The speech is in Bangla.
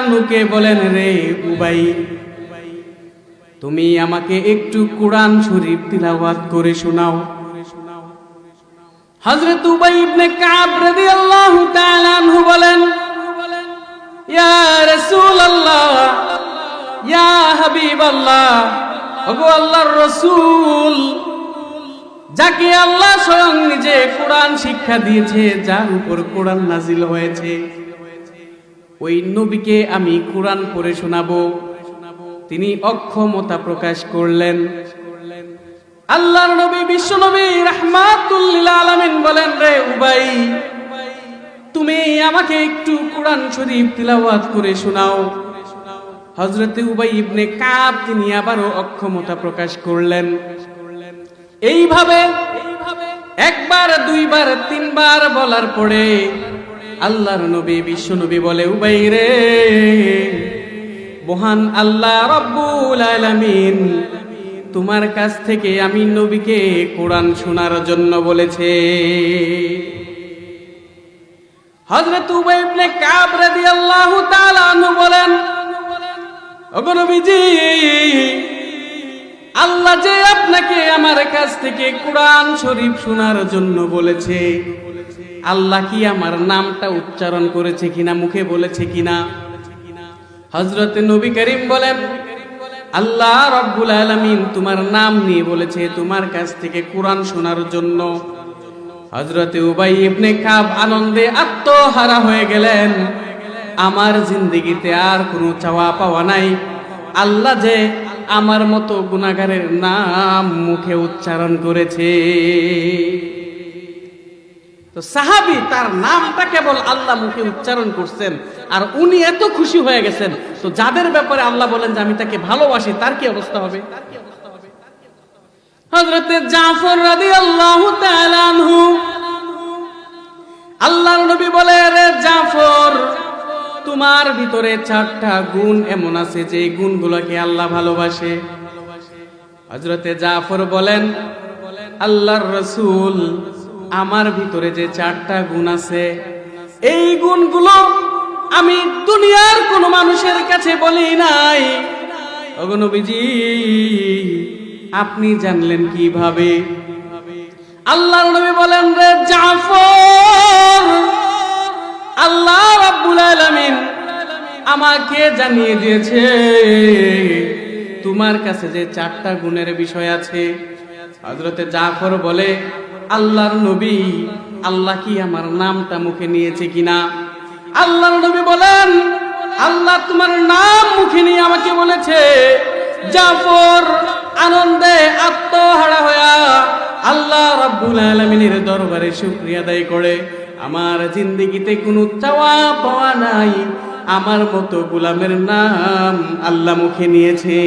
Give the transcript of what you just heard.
তাআলাকে বলেন, রে উবাই, তুমি আমাকে একটু কোরআন শরীফ তিলাওয়াত করে শোনাও। হযরত উবাই ইবনে কাব রাদিয়াল্লাহু তাআলা আনহু বলেন, ইয়া রাসূলুল্লাহ, ইয়া হাবিবাল্লাহ, ওগো আল্লাহর রাসূল, যাকে আল্লাহ স্বয়ং নিজে কোরআন শিক্ষা দিয়েছে, যার উপর কোরআন নাজিল হয়েছে। ওই নবীকে আমি কোরআন পড়ে শোনাবো। তিনি অক্ষমতা প্রকাশ করলেন। আল্লাহর নবী, বিশ্ব নবী রাহমাতুল্লিল আলামিন বলেন, রে উবাই, তুমি আমাকে একটু কোরআন শরীফ তিলাওয়াত করে শোনাও। হজরতে উবাই ইবনে কাব তিনি আবারও অক্ষমতা প্রকাশ করলেন। এইভাবে একবার, দুইবার, তিনবার বলার পরে আল্লাহর নবী, বিশ্ব নবী বলে উবাই রে মহান আল্লাহ রব্বুল আলামিন তোমার কাছ থেকে আমি নবীকে কোরআন শোনার জন্য বলেছে। হযরত উবাই ইবনে কাব রাদিয়াল্লাহু তাআলা আনহু বলেন, ওগো নবীজি, আল্লাহ যে আপনাকে আমার কাছ থেকে কোরআন শরীফ শোনার জন্য বলেছে আল্লাহ কি আমার নামটা উচ্চারণ করেছে কিনা, মুখে বলেছে কিনা? হজরত নবী করিম বলেন, আল্লাহ রব্বুল আলমিন তোমার নাম নিয়ে বলেছে তোমার কাছ থেকে কোরআন শোনার জন্য। হজরতে উবাই ইবনে কাব আনন্দে আত্মহারা হয়ে গেলেন। আমার জিন্দিগিতে আর কোনো চাওয়া পাওয়া নাই। আল্লাহ যে আমার মতো গুনাগারের নাম মুখে উচ্চারণ করেছে। তো সাহাবি তার নামটা কেবল আল্লাহ মুখে উচ্চারণ করছেন, আর উনি এত খুশি হয়ে গেছেন। তো যাদের ব্যাপারে আল্লাহ বলেন যে আমি তাকে ভালোবাসি, তার কি অবস্থা হবে? হজরতে জাফর রাদি আল্লাহ নবী বলে, রে জাফর, তোমার ভিতরে চারটা গুণ এমন আছে যে গুণগুলোকে আল্লাহ ভালোবাসে। হজরতে জাফর বলেন, আল্লাহর রসুল আমার ভিতরে যে চারটা গুণ আছে, এই গুণগুলো আমি দুনিয়ার কোন মানুষের কাছে বলি নাই। অগনবীজি আপনি জানলেন কীভাবে? আল্লাহর নবী বলেন রে জাফর, আল্লাহ রাব্বুল আলামিন আমাকে জানিয়ে দিয়েছে, তোমার কাছে যে চারটা গুণের বিষয় আছে। হযরতে জাফর বলে আল্লাহর নবী, আল্লাহ কি আমার নামটা মুখে নিয়েছে কিনা? আল্লাহর নবী বলেন, আল্লাহ তোমার নাম মুখে নিয়ে আমাকে বলেছে, জাফর আনন্দে আত্মহারা হইয়া আল্লাহ রাব্বুল আলামিনের দরবারে শুকরিয়া আদায় করে, আমার জিন্দিগিতে কোনো চাওয়া পাওয়া নাই, আমার মতো গোলামের নাম আল্লাহ মুখে নিয়েছে।